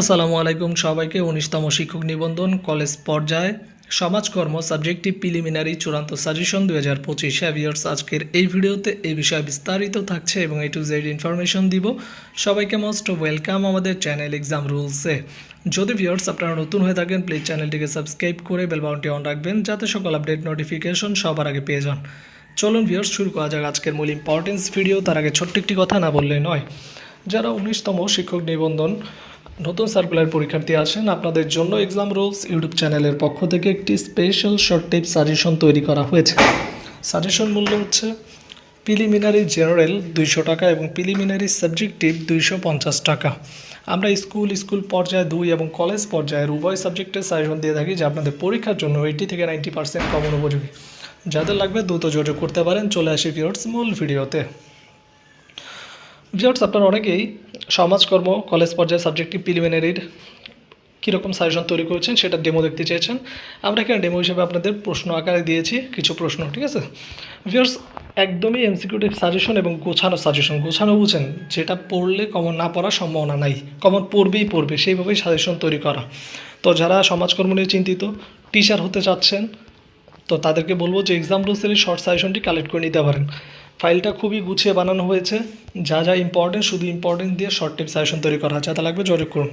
আসসালামু আলাইকুম সবাইকে। উনিশতম শিক্ষক নিবন্ধন, কলেজ পর্যায়ে। সমাজকর্ম সাবজেক্টিভ প্রিলিমিনারি চূড়ান্ত সাজেশন দুই হাজার পঁচিশ হ্যাভিয়ার্স আজকের এই ভিডিওতে এই বিষয়ে বিস্তারিত থাকছে এবং এ টু জেড ইনফরমেশন দিব। সবাইকে মোস্ট ওয়েলকাম আমাদের চ্যানেল এক্সাম রুলসে যদি ভিউয়ার্স আপনারা নতুন হয়ে থাকেন প্লিজ চ্যানেলটিকে সাবস্ক্রাইব করে বেল বাউনটি অন রাখবেন, যাতে সকল আপডেট নোটিফিকেশন সবার আগে পেয়ে যান। চলুন ভিউয়ার্স শুরু করা যাক আজকের মূল ইম্পর্টেন্স ভিডিও তার আগে ছোট্ট একটি কথা না বললে নয়। যারা উনিশতম শিক্ষক নিবন্ধন নতুন সার্কুলার পরীক্ষার্থী আছেন আপনাদের জন্য এক্সাম রুলস ইউটিউব চ্যানেলের পক্ষ থেকে একটি স্পেশাল শর্ট টিপ সাজেশন তৈরি করা হয়েছে। সাজেশন মূল্য হচ্ছে প্রিলিমিনারি জেনারেল দুইশো টাকা এবং প্রিলিমিনারি সাবজেক্টিভ দুইশো পঞ্চাশ টাকা। আমরা স্কুল স্কুল পর্যায়ে দুই এবং কলেজ পর্যায়ের উভয় সাবজেক্টের সাজেশন দিয়ে থাকি যা আপনাদের পরীক্ষার জন্য এইটি থেকে নাইনটি পার্সেন্ট কমন উপযোগী। যাদের লাগবে দ্রুত যোগাযোগ করতে পারেন। চলে আসি ভিওর্স মূল ভিডিওতে। ভিওর্স আপনারা অনেকেই সমাজকর্ম, কলেজ পর্যায়ে সাবজেক্টিভ প্রিলিমিনারির কীরকম সাজেশন তৈরি করেছেন সেটা ডেমো দেখতে চেয়েছেন। আমরা এখানে ডেমো হিসেবে আপনাদের প্রশ্ন আকারে দিয়েছি, কিছু প্রশ্ন, ঠিক আছে? ভিওর্স একদমই এমসিকিউটিভ সাজেশন এবং গোছানো সাজেশন গোছানো বুঝেন, যেটা পড়লে কমন না পড়ার সম্ভাবনা নাই। কমন পড়বেই পড়বে, সেইভাবেই সাজেশন তৈরি করা। তো যারা সমাজকর্ম নিয়ে চিন্তিত টিচার হতে চাচ্ছেন, তো তাদেরকে বলব যে এক্সাম রুলসের শর্ট সাজেশনটি কালেক্ট করে নিতে পারেন। ফাইলটা খুবই গুছিয়ে বানানো হয়েছে। যা যা ইম্পর্টেন্ট শুধু ইম্পর্টেন্ট দিয়ে শর্ট টিপ সাজেশন তৈরি করা। যাতে লাগবে যোগাযোগ করুন।